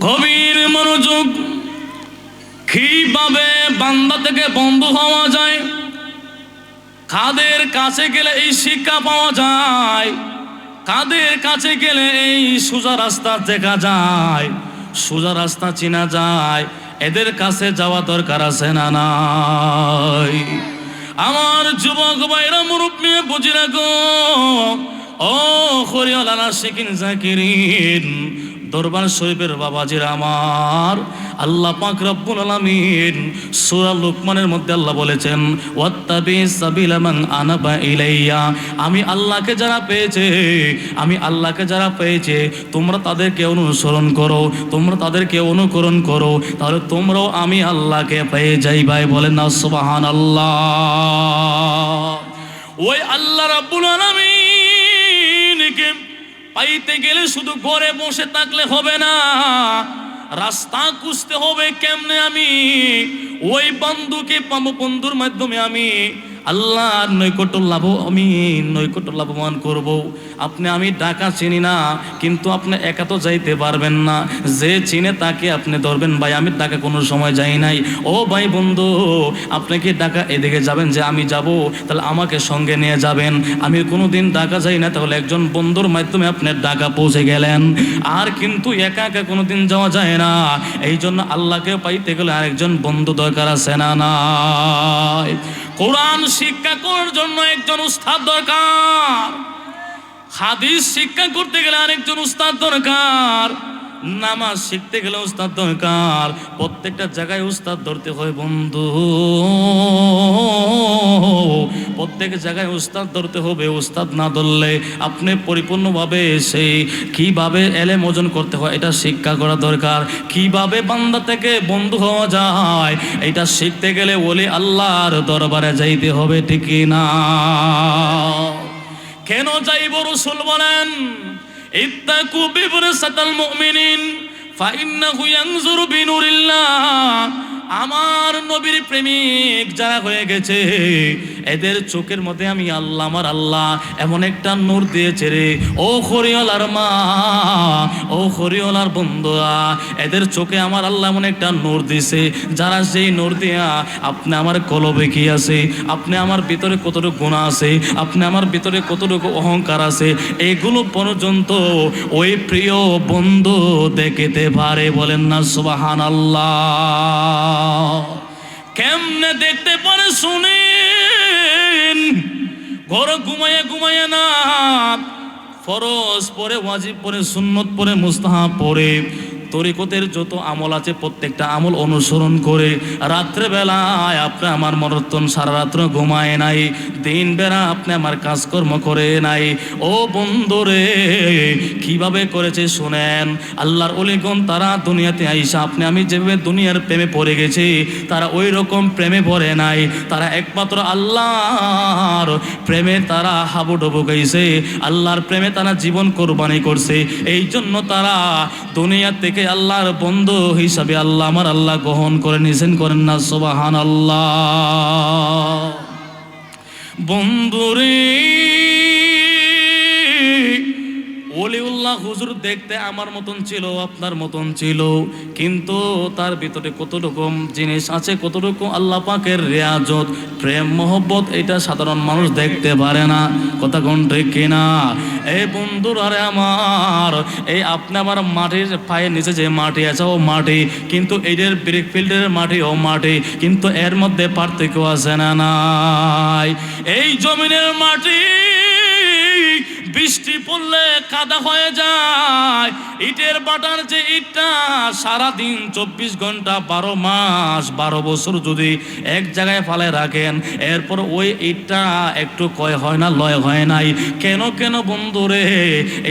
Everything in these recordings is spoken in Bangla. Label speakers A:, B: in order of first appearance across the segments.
A: গভীর মনোযোগ কীভাবে বান্দা থেকে বন্ধ হওয়া যায়। কাদের কাছে গেলে এই শিক্ষা পাওয়া যায়? কাদের কাছে গেলে এই সোজা রাস্তা দেখা যায়? সোজা রাস্তা চেনা যায়। এদের কাছে যাওয়া দরকার আছে না নাই? আমার যুবক ভাইরা, মুরব্বী বুঝি রাখো ও হরিয়ালানা শিকিন জাকিরিন দরবার শরীফের বাবাজির আমার। আল্লাহ পাক রব্বুল আলামিন সূরা লুকমানের মধ্যে আল্লাহ বলেছেন, ওয়াত্তাবি সাবিলা মান আনাবা ইলাইয়া। আমি আল্লাহকে যারা পেয়েছে, আমি আল্লাহকে যারা পেয়েছে, তোমরা তাদেরকে অনুসরণ করো, তোমরা তাদেরকে অনুকরণ করো, তাহলে তোমরাও আমি আল্লাহকে পেয়ে যাই ভাই, বলেন না, সুবহানাল্লাহ। ওই আল্লাহ রাব্বুল আলামিনকে পাইতে গেলে শুধু ঘরে বসে থাকলে হবে না। রাস্তা খুঁজতে হবে কেমনে আমি? ওই বন্ধুকে পাবো বন্ধুর মাধ্যমে আমি। আল্লাহর নৈকট্য লাভ, আমি নৈকট্য লাভবান করব। আপনি, আমি ডাকা চিনি না, কিন্তু আপনি একা তো যাইতে পারবেন না। যে চিনে তাকে আপনি ধরবেন, ভাই, আমি ডাকা কোনো সময় যাই নাই। ও ভাই বন্ধু, আপনি কি এদিকে যাবেন যে আমি যাব? তাহলে আমাকে সঙ্গে নিয়ে যাবেন। আমি কোনো দিন ডাকা যাই না, তাহলে একজন বন্ধুর মাধ্যমে আপনার ডাকা পৌঁছে গেলেন। আর কিন্তু একা একা কোনো দিন যাওয়া যায় না। এই জন্য আল্লাহকে পাইতে গেলে আরেকজন বন্ধু দরকার আছে না নাই? কোরআন শিক্ষা করার জন্য একজন উস্তাদ দরকার। হাদিস শিক্ষা করতে গেলে আরেকজন উস্তাদ দরকার। নামাজ শিখতে গেলে উস্তাদ দরকার। প্রত্যেকটা জায়গায় উস্তাদ ধরতে হয়, বন্ধু। প্রত্যেক জায়গায় উস্তাদ ধরতে হবে, উস্তাদ না ধরলে আপনি পরিপূর্ণভাবে সেই কীভাবে এলেম ওজন করতে হয়, এটা শিক্ষা করা দরকার। কীভাবে বান্দা থেকে বন্ধু হওয়া যায়, এটা শিখতে গেলে ওলি আল্লাহর দরবারে যাইতে হবে, ঠিক না কেন যাইব রসুল বলেন? ইত্তাকু বিবরসাতাল মুমিনিন ফাইন্নাহু ইয়ানজুরু বিনুরিল্লাহ। আমার নবীর প্রেমিক যারা হয়ে গেছে, এদের চোখের মধ্যে আমি আল্লাহ, আমার আল্লাহ এমন একটা নূর দিয়েছে রে। ও হরিওলার মা, ও হরিওলার বন্ধুরা, এদের চোখে আমার আল্লাহ এমন একটা নূর দিছে যারা সেই নূর দিয়া আপনি আমার কলবে কি আছে, আপনি আমার ভিতরে কতটুকু গুণা আছে, আপনি আমার ভিতরে কতটুকু অহংকার আছে, এগুলো পর্যন্ত ওই প্রিয় বন্ধু দেখিতে পারে বলেন না সুবাহান আল্লাহ কেমনে দেখতে পারে শুনেন? ঘর ঘুমাইয়া ঘুমাইয়া না, ফরজ পরে, ওয়াজিব পরে, সুন্নত পরে মুস্তাহা পরে। তরিকতের যত আমল আছে, প্রত্যেকটা আমল অনুসরণ করে রাত্রেবেলায় আপনি আমার মরত্তন সারা রাত্র ঘুমায় নাই দিন বেলা আপনি আমার কাজকর্ম করে নাই। ও বন্ধুরে, কীভাবে করেছে শুনেন, আল্লাহর অলিগণ তারা দুনিয়াতে আইসা, আপনি আমি যেভাবে দুনিয়ার প্রেমে পড়ে গেছি, তারা ওই রকম প্রেমে পড়ে নাই, তারা একমাত্র আল্লাহর প্রেমে তারা হাবুডুবু গাইছে আল্লাহর প্রেমে তারা জীবন কোরবানি করছে এই জন্য তারা দুনিয়া থেকে আল্লাহর বন্ধু হিসাবে আল্লাহ আমার আল্লাহ গ্রহণ করে নিছেন করেন না? সোবাহান আল্লাহ বন্ধুরে ওলিউল্লাহ হুজুর দেখতে আমার মতন ছিল, আপনার মতন ছিল। কিন্তু তার ভিতরে কত রকম জিনিস আছে কত রকম আল্লাহ পাকের রেয়াজত, প্রেম, মোহব্বত, এটা সাধারণ মানুষ দেখতে পারে না। কথা কোন ঠিক কিনা? এই বন্ধুর, আরে আমার, এই আপনি আমার মাটির পায়ের নিচে যে মাটি আছে, ও মাটি। কিন্তু এইটার ব্রিক ফিল্ডের মাটি, ও মাটি। কিন্তু এর মধ্যে পার্থক্য আছে না নাই। এই জমিনের মাটি, বৃষ্টি পড়লে কাদা হয়ে যায়। ইটের বাটার যে ইটটা, সারাদিন চব্বিশ ঘণ্টা, বারো মাস, বারো বছর যদি এক জায়গায় ফালে রাখেন, এরপর ওই ইটটা একটু কয় হয় না, লয় হয় নাই। কেন কেন বন্ধুরে,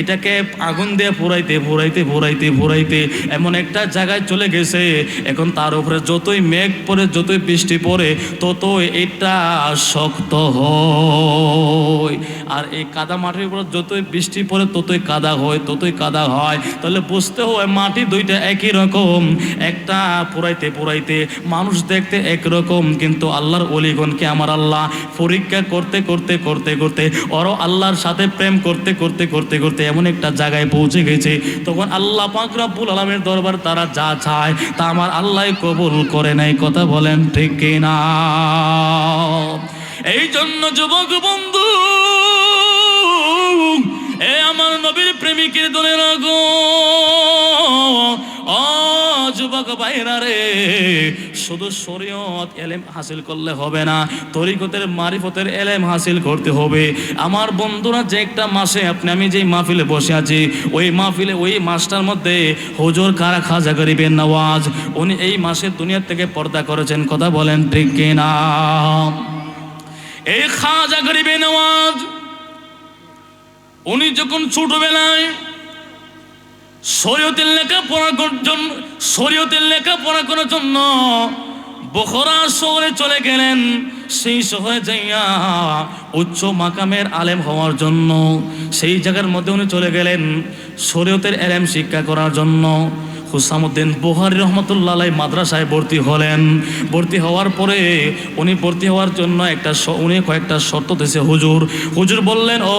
A: এটাকে আগুন দিয়ে ফুরাইতে ফুরাইতে ফুরাইতে ফুরাইতে এমন একটা জায়গায় চলে গেছে। এখন তার উপরে যতই মেঘ পড়ে, যতই বৃষ্টি পড়ে, ততই এটা শক্ত হয়। আর এই কাদা মাটির উপর যতই বৃষ্টি পড়ে, ততই কাদা হয়, ততই কাদা হয়। তাহলে বুঝতে হয় মাটি দুইটা একই রকম, একটা পুরাইতে পুরাইতে মানুষ দেখতে একরকম, কিন্তু আল্লাহর অলিগণকে আমার আল্লাহ? পরীক্ষা করতে করতে করতে করতে, ওরও আল্লাহর সাথে প্রেম করতে করতে করতে করতে এমন একটা জায়গায় পৌঁছে গেছে। তখন আল্লাহ পাক রব্বুল আলমের দরবার তারা যা চায় তা আমার আল্লাহ কবুল করে নাই কথা বলেন ঠিক কিনা? এই জন্য যুবক বন্ধু এ আমার নবীর প্রেমিকের দলে রাগো যুবক ভাইরা রে, শুধু শরীয়ত এলেম হাসিল করলে হবে না, তরিকতের মারিফতের এলেম হাসিল করতে হবে। আমার বন্ধুরা, যে একটা মাসে আপনি, আমি যেই মাহফিলে বসে আছি, ওই মাহফিলে, ওই মাসটার মধ্যে হুজুর কারা খাজা গরিবের নওয়াজ, উনি এই মাসে দুনিয়ার থেকে পর্দা করেছেন, কথা বলেন ঠিক কিনা? এই খাজা গরিবে নওয়াজ উনি যখন ছোটবেলায় শরীয়তের করার জন্য, শরীয়তের লেখাপড়া করার জন্য বখরা শহরে চলে গেলেন। সেই শহরে যাইয়া উচ্চ মাকামের আলেম হওয়ার জন্য, সেই জায়গার মধ্যে উনি চলে গেলেন শরীয়তের এলেম শিক্ষা করার জন্য। হুসামুদ্দিন বোহারি রহমতুল্লাহ মাদ্রাসায় ভর্তি হলেন। ভর্তি হওয়ার পরে উনি ভর্তি হওয়ার জন্য একটা উনি কয়েকটা শর্ত দিয়েছে, হুজুর হুজুর বললেন, ও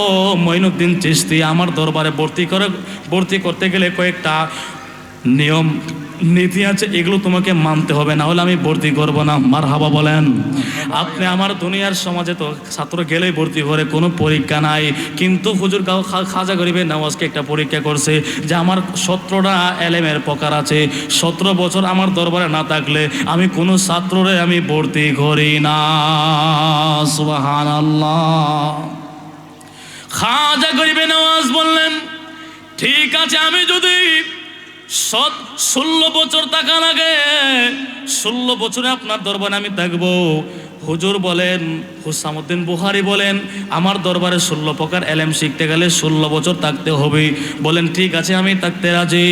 A: মঈনুদ্দিন চিস্তি আমার দরবারে ভর্তি করে ভর্তি করতে গেলে কয়েকটা নিয়ম নীতি আছে, এগুলো তোমাকে মানতে হবে, না হলে আমি ভর্তি করব না। মার হাবা বলেন, আপনি আমার দুনিয়ার সমাজে তো ছাত্র গেলেই ভর্তি করে, কোনো পরীক্ষা নাই। কিন্তু হুজুর গাও খাজা গরিবের নামাজকে একটা পরীক্ষা করছে, যে আমার সতেরোটা এলেমের প্রকার আছে। সতেরো বছর আমার দরবারে না থাকলে আমি কোনো ছাত্ররে আমি ভর্তি করি না। সুবাহান আল্লাহ খাজা গরিবে নামাজ বললেন, ঠিক আছে, আমি যদি সৎ ষোলো বছর টাকা লাগে ষোলো বছরে আপনার দরবারে আমি থাকব। হুজুর বলেন, হুসামুদ্দিন বুহারি বলেন, আমার দরবারে ষোলো প্রকার এলেম শিখতে গেলে ষোলো বছর থাকতে হবে বলেন, ঠিক আছে, আমি থাকতে রাজি।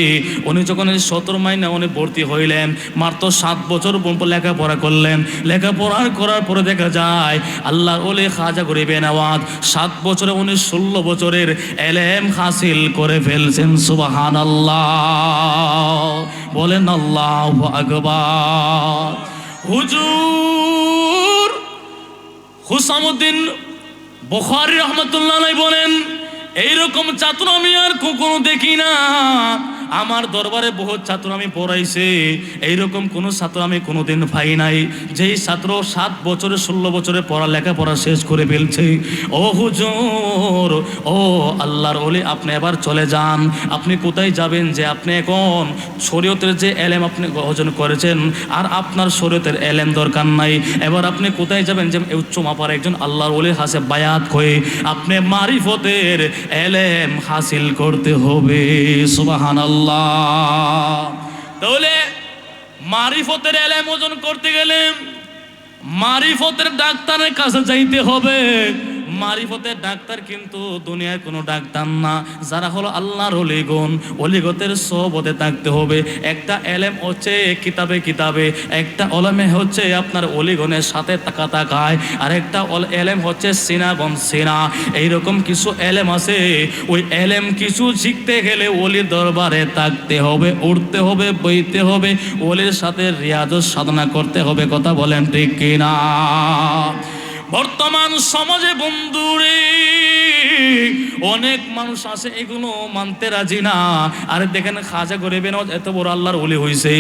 A: উনি যখন সতেরো মাইনে উনি ভর্তি হইলেন, মাত্র সাত বছর লেখাপড়া করলেন। লেখাপড়া করার পরে দেখা যায়, আল্লাহর ওলে খাজা গরিবে নওয়াজ, সাত বছরে উনি ষোলো বছরের এলেম হাসিল করে ফেলছেন সুবাহান আল্লাহ বলেন, আল্লাহ আকবার। হুজুর হুসামুদ্দিন বখারি রহমতুল্লাহ বলেন এইরকম চাতুর আমি আর কখনো দেখি না। আমার দরবারে বহুত ছাত্র আমি পড়াইছে। এইরকম কোনো ছাত্র আমি কোনোদিন পাই নাই। যেই ছাত্র সাত বছরে, ষোলো বছরে পড়া লেখাপড়া শেষ করে ফেলছে। ও হুজুর, ও আল্লাহর ওলি, আপনি এবার চলে যান। আপনি কোথায় যাবেন যে আপনি এখন শরীয়তের যে এলেম আপনি অর্জন করেছেন, আর আপনার শরীয়তের এলেম দরকার নাই। এবার আপনি কোথায় যাবেন যে উচ্চ মাপার একজন আল্লাহর ওলির হাসে বায়াত হয়ে আপনি মারিফতের এলেম হাসিল করতে হবে। সুবাহান আল্লাহ তাহলে মারিফতের এলেম ওজন করতে গেলে মারিফতের ডাক্তারের কাছে যাইতে হবে। মারিফতের ডাক্তার কিন্তু দুনিয়ার কোনো ডাক্তার না। যারা হলো আল্লাহর অলিগুণ, অলিগতের সহবতে থাকতে হবে। একটা এলেম হচ্ছে কিতাবে কিতাবে, একটা অলমে হচ্ছে আপনার অলিগণের সাথে তাকা তাকায় আর একটা এলেম হচ্ছে সিনা বন সিনা। এইরকম কিছু এলেম আছে, ওই এলেম কিছু শিখতে গেলে অলির দরবারে থাকতে হবে, উঠতে হবে, বইতে হবে, অলির সাথে রিয়াজত সাধনা করতে হবে, কথা বলেন ঠিক কিনা? বর্তমান সমাজে বন্ধুরে, অনেক মানুষ আছে, এগুলো মানতে রাজি না। আরে দেখেন খাজা গরিবেন এত বড় আল্লাহর ওলি হয়েছে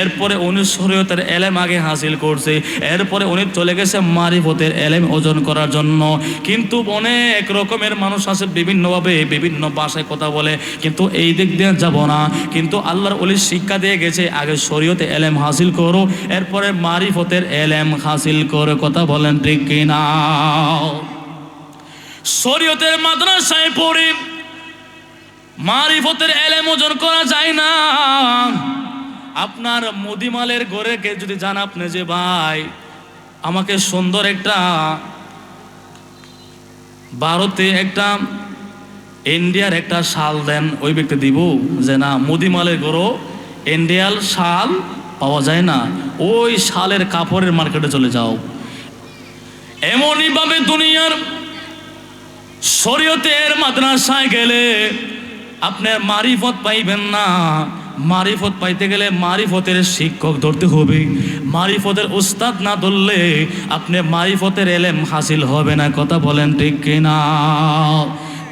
A: এরপরে উনি শরীয়তের এলেম আগে হাসিল করছে। এরপরে উনি চলে গেছে মারিফতের এলেম ওজন করার জন্য। কিন্তু অনেক রকমের মানুষ আছে, বিভিন্নভাবে, বিভিন্ন ভাষায় কথা বলে। কিন্তু এই দিক দিয়ে যাব না। কিন্তু আল্লাহর ওলির শিক্ষা দিয়ে গেছে, আগে শরীয়তে এলেম হাসিল করো, এরপরে মারিফতের এলেম হাসিল করে। কথা বলেন ঠিক কিনা? শরীয়তের মাদ্রাসায় পড়ে মারিফতের এলেম ওজন করা যায় না। আপনার মুদিমালের ঘরে কে যদি জান আপনি যে ভাই, আমাকে সুন্দর একটা ভারতে একটা ইন্ডিয়ার একটা শাল দেন, ওই ব্যক্তি দিব যে না, মুদিমালের গরো ইন্ডিয়াল শাল পাওয়া যায় না। ওই শালের কাপড়ের মার্কেটে চলে যাও। এমনইভাবে দুনিয়ার শরীয়তের মাদ্রাসায় গেলে আপনি মারিফত পাইবেন না। মারিফত পাইতে গেলে মারিফতের শিক্ষক ধরতে হবে। মারিফতের উস্তাদ না ধরলে আপনি মারিফতের এলেম হাসিল হবে না। কথা বলেন ঠিক কিনা?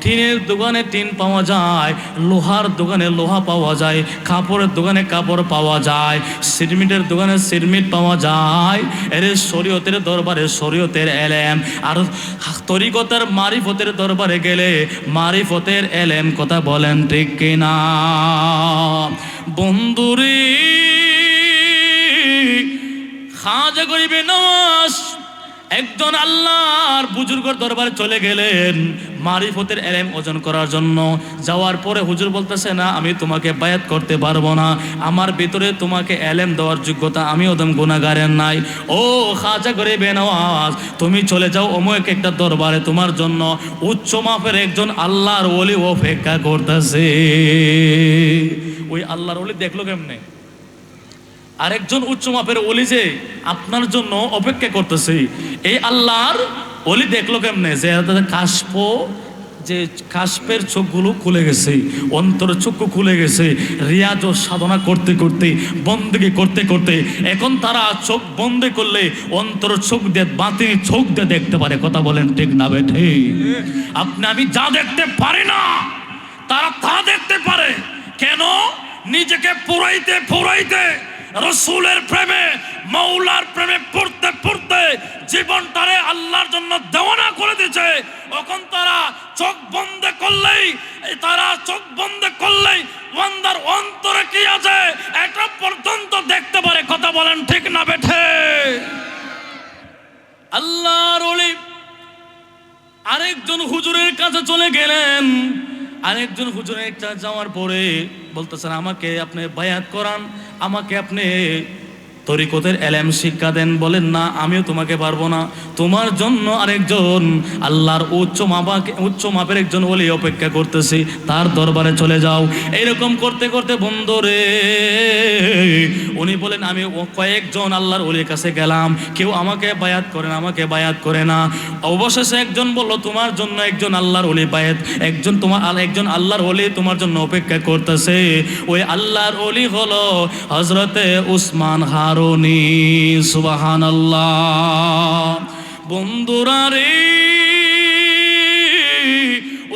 A: টিনের দোকানে টিন পাওয়া যায়, লোহার দোকানে লোহা পাওয়া যায়, কাপড়ের দোকানে কাপড় পাওয়া যায় সিরমিটের দোকানে সিরমিট পাওয়া যায়। এর শরীয়তের দরবারে শরীয়তের এলেম। আর তরিকতার মারিফতের দরবারে গেলে মারিফতের এলেম কথা বলেন ঠিক কিনা? বন্ধুরে, খাজা গরিবে নওয়াজ একজন আল্লাহর বুজুর্গর দরবারে চলে গেলেন মারিফতের এলেম ওজন করার জন্য। যাওয়ার পরে হুজুর বলতেছে, না, আমি তোমাকে বায়াত করতে পারব না। আমার ভিতরে তোমাকে এলেম দেওয়ার যোগ্যতা আমি ওদম গুণাগারের নাই। ও খাজা করে বেনওয়াজ তুমি চলে যাও অমুক একটা দরবারে তোমার জন্য। উচ্চ মাপের একজন আল্লাহর ওলি অপেক্ষা করতেছে। ওই আল্লাহর ওলি দেখল কেমনে? আরেকজন উচ্চ মাপের অলি যে আপনার জন্য অপেক্ষা করতেছে। এই আল্লাহর অলি দেখল কেমনে? যে কাশপ যে কাশপের চোখগুলো খুলে গেছে অন্তরের চক্ষু খুলে গেছে রিয়াজ ও সাধনা করতে করতে, বন্দেগি করতে করতে, এখন তারা চোখ বন্ধ করলে অন্তর চোখ দিয়ে বাতি, চোখ দিয়ে দেখতে পারে। কথা বলেন ঠিক না বেঠে আপনি, আমি যা দেখতে পারি না, তারা তা দেখতে পারে। কেন? নিজেকে পুরাইতে পুরাইতে রসুলের প্রেমে, মৌলার প্রেমে পড়তে পড়তে জীবনটারে আল্লাহর জন্য দেওয়ানা করে দিয়েছে। তখন তারা চোখ বন্ধ করলেই তারা চোখ বন্ধ করলেই ওয়ান্দার অন্তরে কি আছে, এটা পর্যন্ত দেখতে পারে। কথা বলেন ঠিক না বেঠে? আল্লাহর ওলি আরেকজন হুজুরের কাছে চলে গেলেন। আরেকজন হুজুরের কাছে যাওয়ার পরে বলতেছেন, আমাকে আপনি বায়াত করান আমাকে আপনি তরিকতের এলেম শিক্ষা দেন, বলেন, না, আমিও তোমাকে পারব না। তোমার জন্য আরেকজন, আল্লাহর উচ্চ মাপাকে, উচ্চ মাপের একজন ওলি অপেক্ষা করতেছি। তার দরবারে চলে যাও। এরকম করতে করতে বন্ধুরে উনি বলেন, আমি কয়েকজন আল্লাহর ওলির কাছে গেলাম। কেউ আমাকে বায়াত করে না, আমাকে বায়াত করে না। অবশেষে একজন বলল, তোমার জন্য একজন আল্লাহর ওলি বায়াত, একজন তোমার একজন আল্লাহর ওলি তোমার জন্য অপেক্ষা করতেছে। ওই আল্লাহর ওলি হলো হজরতে উসমান হারুনি সুবাহান বন্ধুরা রে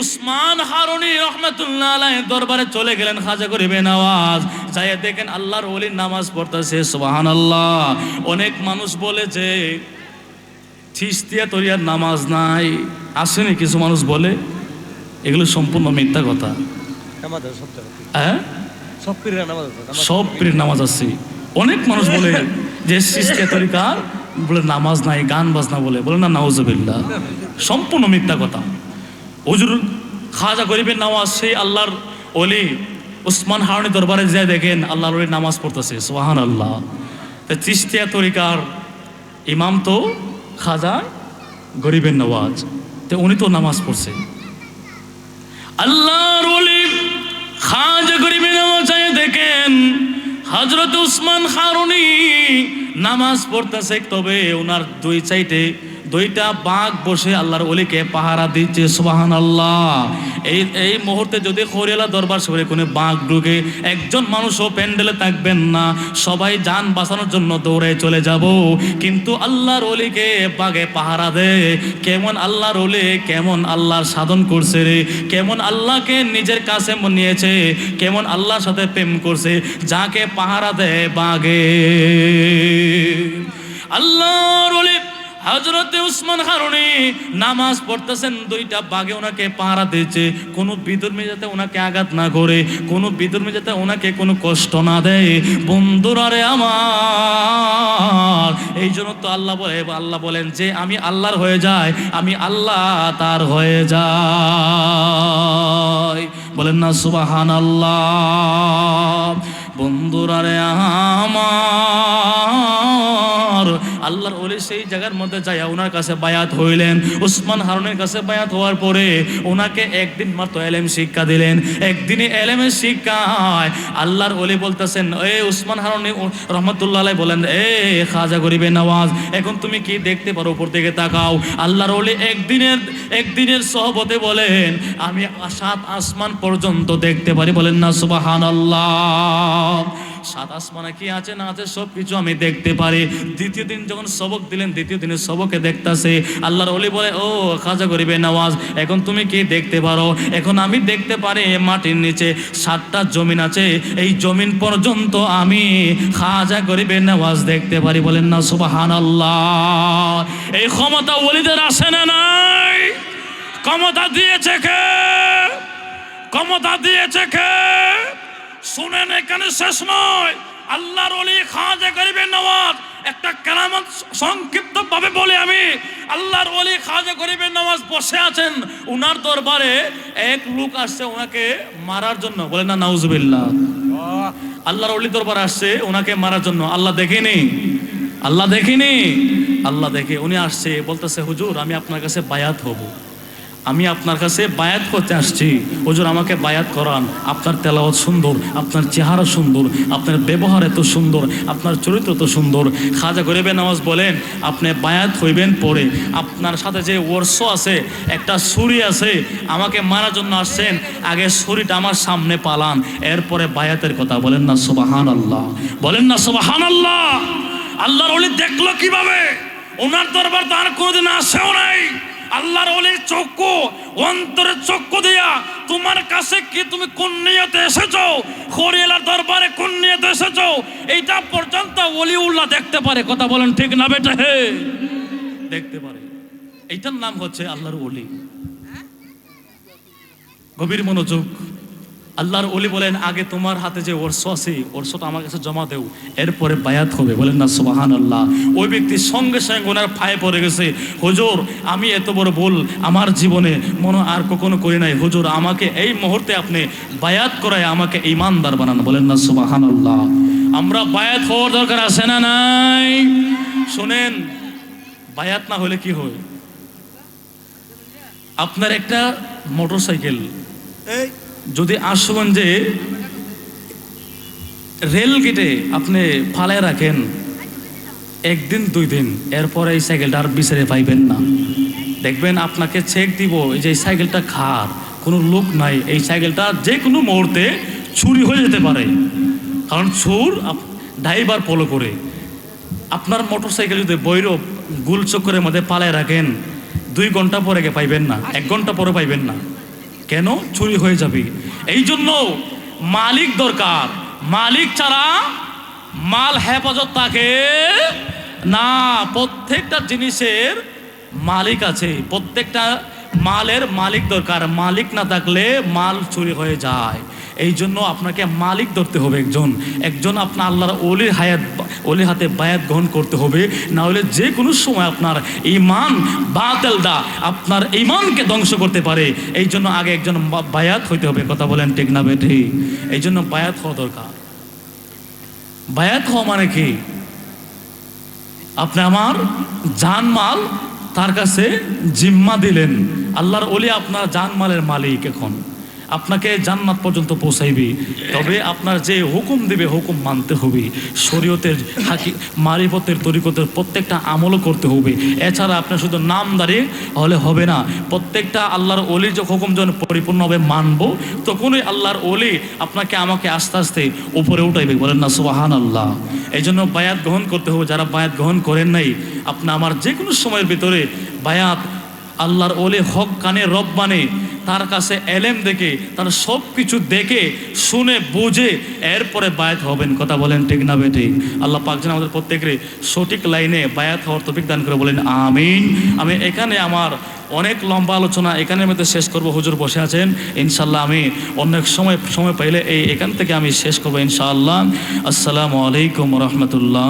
A: উসমান হারুনি রহমতুল্লাহ দরবারে চলে গেলেন খাজা করিবে নামাজ যাই দেখেন আল্লাহর ওলির নামাজ পড়তেছে সুবাহান আল্লাহ অনেক মানুষ বলে যে থিস্তিয়া তরিয়ার নামাজ নাই। আসেনি কিছু মানুষ বলে। এগুলো সম্পূর্ণ মিথ্যা কথা। হ্যাঁ?
B: সব পীরের নামাজ আছে।
A: অনেক মানুষ বলে যে সিস্তিয়া তরিকার বলে, নামাজ নাই, গান বাজনা বলে। বলে, না নাউজুবিল্লাহ সম্পূর্ণ মিথ্যা কথা। হুজুর খাজা গরিবের নামাজ, সেই আল্লাহর অলি উসমান হারনি দরবারে যায় দেখেন, আল্লাহর ওলি নামাজ পড়তেছে। সোহান আল্লাহ চিস্তিয়া তরিকার ইমাম তো খাজা গরিবের নওয়াজ তো উনি তো নামাজ পড়ছে। আল্লাহর ওলি খাজা গরিবের নামাজ দেখেন হজরত উসমান হারুনি নামাজ পড়তেছে তবে ওনার দুই চাইতে দুইটা বাঘ বসে আল্লাহর অলিকে পাহারা দিচ্ছে সুবাহান আল্লাহ এই এই মুহূর্তে যদি খরিয়ালা দরবার সরে কোনো বাঘ ঢুকে, একজন মানুষও প্যান্ডেলে থাকবেন না, সবাই যান বাঁচানোর জন্য দৌড়ে চলে যাব। কিন্তু আল্লাহর অলিকে বাঘে পাহারা দে, কেমন আল্লাহর অলি কেমন আল্লাহর সাধন করছে রে, কেমন আল্লাহকে নিজের কাছে নিয়েছে, কেমন আল্লাহর সাথে প্রেম করছে, যাকে পাহারা দেয় বাঘে। আল্লাহর অলি হজরতে উসমান হারুনি নামাজ পড়তেছেন, দুইটা বাঘে ওনাকে পাহারা দিয়েছে। কোনো বিধর্মী যাতে ওনাকে আঘাত না করে, কোনো বিধর্মী যাতে ওনাকে কোনো কষ্ট না দেয়। বন্ধুরা রে আমার, এই জন্য তো আল্লাহ বলে, আল্লাহ বলেন যে আমি আল্লাহর হয়ে যায় আমি আল্লাহ তার হয়ে যাই। বলেন না সুবাহান আল্লাহ বন্ধুরা রে আমার আল্লাহর ওলি সেই জায়গার মধ্যে যায় ওনার কাছে বায়াত হইলেন। উসমান হারুনের কাছে বায়াত হওয়ার পরে ওনাকে একদিন মাত্র এলেম শিক্ষা দিলেন। একদিনে এলেমের শিক্ষায় আল্লাহর ওলি বলতেছেন, এ উসমান হারুনি রহমতুল্লাহ বলেন, এ খাজা গরিবে নওয়াজ এখন তুমি কি দেখতে পারো উপর থেকে তাকাও? আল্লাহর ওলি একদিনের একদিনের সহবতে বলেন, আমি সাত আসমান পর্যন্ত দেখতে পারি। বলেন না সুবাহান আল্লাহ সাত আসমানে কি আছে না আছে সব কিছু আমি দেখতে পারি। দ্বিতীয় দিন যখন সবক দিলেন, দ্বিতীয় দিনে সবকে দেখতাছে। আল্লাহর অলি বলে, ও খাজা গরিবে নওয়াজ, এখন তুমি কি দেখতে পারো? এখন আমি দেখতে পারি মাটির নিচে সাতটা জমিন আছে। এই জমিন পর্যন্ত আমি খাজা গরিবে নওয়াজ দেখতে পারি। বলেন না সুবাহান আল্লাহ এই ক্ষমতা অলিদের আসে না নাই? ক্ষমতা দিয়েছে কে? ক্ষমতা দিয়েছে কে? শুনেন এখানে শেষ নয়। আল্লাহর অলি খাজা গরিবের নওয়াজ একটা কেরামত সংক্ষিপ্ত ভাবে বলে আমি। আল্লাহর অলি খাজা গরিবের নওয়াজ বসে আছেন। উনার দরবারে এক লোক আসছে ওনাকে মারার জন্য। বলে না, নাউজুবিল্লাহ। আল্লাহর অলি দরবার আসছে ওনাকে মারার জন্য। আল্লাহ দেখেনি। আল্লাহ দেখেনি। আল্লাহ দেখে উনি আসছে, বলতেছে, হুজুর, আমি আপনার কাছে বায়াত হব। আমি আপনার কাছে বায়াত করতে আসছি। হুজুর, আমাকে বায়াত করান। আপনার তেলাওয়াত সুন্দর, আপনার চেহারা সুন্দর, আপনার ব্যবহার এত সুন্দর, আপনার চরিত্র তো সুন্দর। খাজা গরিবে নামাজ বলেন, আপনি বায়াত হইবেন পরে। আপনার সাথে যে ওর্স আছে, একটা ছুরি আছে, আমাকে মারার জন্য আসছেন, আগে ছুরিটা আমার সামনে পালান। এরপরে বায়াতের কথা বলেন না সুবাহান আল্লাহ বলেন না সুবাহান আল্লাহ আল্লাহর অলি দেখল কীভাবে? ওনার দরবার তার কোনোদিন আসেও নাই। আল্লাহর অলির চক্ষু, অন্তরের চক্ষু দিয়া তোমার কাছে কি তুমি কোন নিয়তে এসেছ? খরিয়ালার দরবারে কোন নিয়তে এসেছ? এইটা পর্যন্ত অলিউল্লাহ দেখতে পারে। কথা বলেন ঠিক না বেটা? হে, দেখতে পারে। এইটার নাম হচ্ছে আল্লাহর অলি গভীর মনোযোগ। আল্লাহর অলি বলেন, আগে তোমার হাতে যে ওরস আছে, ওরসটা আমার কাছে জমা দেও। এরপরে বায়াত হবে। বলেন না সুবাহান আল্লাহ ওই ব্যক্তি সঙ্গে সঙ্গে ওনার পায়ে পড়ে গেছে। হুজুর, আমি এত বড় ভুল, আমার জীবনে মনে আর কখনো করি নাই। হুজুর, আমাকে এই মুহূর্তে আপনি বায়াত করায় আমাকে ইমানদার বানান। বলেন না সুবাহান আল্লাহ আমরা বায়াত হওয়ার দরকার আছে না নাই? শোনেন, বায়াত না হলে কি হয়? আপনার একটা মোটর সাইকেল
B: এই
A: যদি আশুগঞ্জে রেল গেটে আপনি ফালায় রাখেন, একদিন, দুই দিন, এরপরে এই সাইকেলটা আর বিচারে পাইবেন না। দেখবেন আপনাকে চেক দিব, এই যে এই সাইকেলটা খার, কোনো লোক নাই, এই সাইকেলটা যে কোনো মুহূর্তে চুরি হয়ে যেতে পারে। কারণ চোর ড্রাইভার ফলো করে। আপনার মোটর সাইকেল যদি বৈরব গুল চক্করের মধ্যে পালায় রাখেন, দুই ঘণ্টা পরে পাইবেন না, এক ঘণ্টা পরে পাইবেন না। কেন চুরি হয়ে যাবে? এই জন্য মালিক দরকার। মালিক ছাড়া মাল হেফাজত থাকে না। প্রত্যেকটা জিনিসের মালিক আছে। প্রত্যেকটা মালের মালিক দরকার। মালিক না থাকলে মাল চুরি হয়ে যায়। এই জন্য আপনাকে মালিক ধরতে হবে একজন। একজন আপনার আল্লাহর অলির হায়াত অলির হাতে বায়াত গ্রহণ করতে হবে। না হলে যে কোনো সময় আপনার ইমান বাতেলদা আপনার ইমানকে ধ্বংস করতে পারে। এই জন্য আগে একজন বায়াত হইতে হবে, কথা বলেন ঠিক না বেঠি? এই জন্য বায়াত হওয়া দরকার। বায়াত হওয়া মানে কি? আপনি আমার জানমাল তার কাছে জিম্মা দিলেন। আল্লাহর ওলি আপনার জানমালের মালিক এখন। আপনাকে জান্নাত পর্যন্ত পৌঁছাইবে। তবে আপনার যে হুকুম দেবে, হুকুম মানতে হবে। শরীয়তের হাকি মারিফতের তরিকতের প্রত্যেকটা আমলও করতে হবে। এছাড়া আপনার শুধু নাম দাঁড়িয়ে হলে হবে না, প্রত্যেকটা আল্লাহর অলির যে হুকুম যখন পরিপূর্ণভাবে মানবো, তখনই আল্লাহর অলি আপনাকে আমাকে আস্তে আস্তে উপরে উঠাইবে। বলেন না সুবাহান আল্লাহ এই জন্য বায়াত গ্রহণ করতে হবে। যারা বায়াত গ্রহণ করেন নাই, আপনি আমার যে কোনো সময়ের ভিতরে বায়াত আল্লাহর ওলে হক কানে, রব মানে তার কাছে এলেম দেখে, তার সব কিছু দেখে, শুনে, বুঝে, এরপরে বায়াত হবেন। কথা বলেন ঠিক না বেটি আল্লাহ পাক যেন আমাদের প্রত্যেকের সঠিক লাইনে বায়াত হওয়ার তফিক দান করে বলেন, আমিন। আমি এখানে আমার অনেক লম্বা আলোচনা এখানের মধ্যে শেষ করব। হুজুর বসে আছেন ইনশাল্লাহ আমি অনেক সময় সময় পাইলে এই এখান থেকে আমি শেষ করব ইনশাআল্লাহ। আসসালামু আলাইকুম রহমতুল্লাহ।